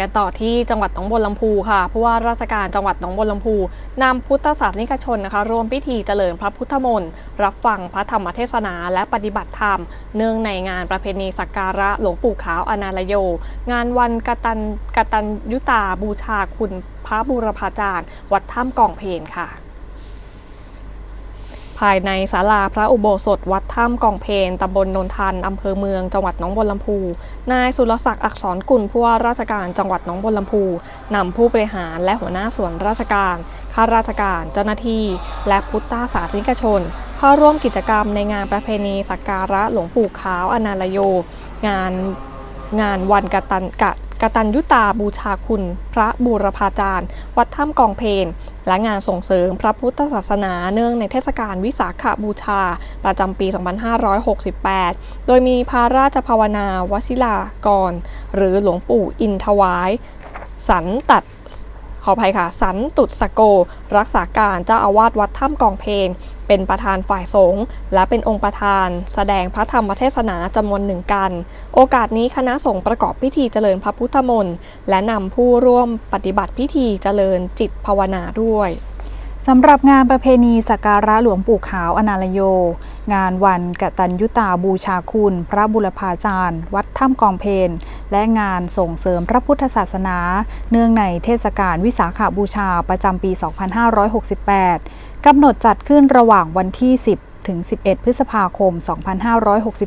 กันต่อที่จังหวัดหนองบัวลำพูค่ะผู้ว่าราชการจังหวัดหนองบัวลำพูนำพุทธศาสนิกชนนะคะร่วมพิธีเจริญพระพุทธมนต์รับฟังพระธรรมเทศนาและปฏิบัติธรรม เนื่องในงานประเพณีสักการะหลวงปู่ขาวอนาลโย งานวันกตันกตันยุตาบูชาคุณพระบูรพาจารย์ วัดถ้ำกองเพนค่ะ ภายในศาลาพระอุโบสถวัดถ้ำกองเพนตำบลนนทันอำเภอเมืองจังหวัดหนองบัวลำพู นายสุรศักดิ์อักษรกุลผู้ว่าราชการจังหวัดหนองบัวลำพูนำผู้บริหารและหัวหน้าส่วนราชการ ข้าราชการ เจ้าหน้าที่ และพุทธศาสนิกชนเข้าร่วมกิจกรรมในงานประเพณีสักการะหลวงปู่ขาวอนาลโย งานงานวันกตันกะกตัญยุตาบูชาคุณ พระบูรพาจารย์ วัดถ้ำกองเพน และงานส่งเสริมพระพุทธศาสนาเนื่องในเทศกาลวิสาขบูชา ประจำปี 2568 โดยมีพระราชภาวนาวชิลากร หรือหลวงปู่อินทวาย สันตัดขออภัยค่ะ สันตุสโก รักษาการเจ้าอาวาสวัดถ้ำกองเพน เป็นประธานฝ่ายสงฆ์และเป็นองค์ประธาน แสดงพระธรรมเทศนาจำนวนหนึ่งกัน โอกาสนี้คณะสงฆ์ประกอบพิธีเจริญพระพุทธมนต์และนำผู้ร่วมปฏิบัติพิธีเจริญจิตภาวนาด้วยสำหรับงานประเพณีสักการะหลวงปู่ขาวอนาลโย งานวันกตัญยุตาบูชาคุณ พระบุรพาจารย์ วัดถ้ำกองเพนและงานส่งเสริมพระพุทธศาสนา เนื่องในเทศกาลวิสาขบูชาประจำปี 2568 กำหนดจัดขึ้นระหว่างวันที่ 10 ถึง 11 พฤษภาคม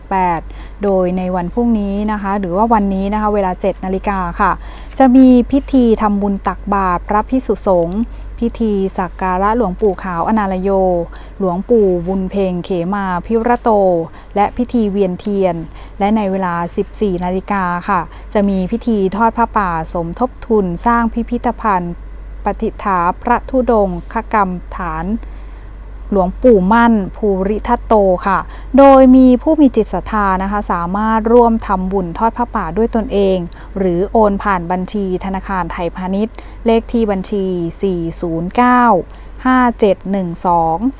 2568 โดยในวันพรุ่งนี้นะคะ หรือว่าวันนี้นะคะ เวลา 7 นาฬิกาค่ะ จะมีพิธีทำบุญตักบาตรพระพิสุสงฆ์พิธีสักการะหลวงปู่ขาวอนาลโย หลวงปู่บุญเพ็งเขมาพิระโต และพิธีเวียนเทียน และในเวลา 14 นาฬิกาค่ะ จะมีพิธีทอดพระป่าสมทบทุนสร้างพิพิธภัณฑ์ ปฏิฐาพระธุดงคกรรมฐานหลวงปู่มั่น ภูริทัตโตค่ะ โดยมีผู้มีจิตศรัทธานะคะ สามารถร่วมทำบุญทอดพระป่าด้วยตนเอง หรือโอนผ่านบัญชีธนาคารไทยพาณิชย์ เลขที่บัญชี 409 5712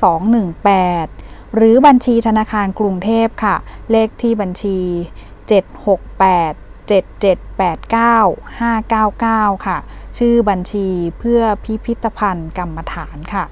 218 หรือบัญชีธนาคารกรุงเทพค่ะ เลขที่บัญชี 768 7789 599 ค่ะ ชื่อบัญชีเพื่อพิพิธภัณฑ์กรรมฐานค่ะ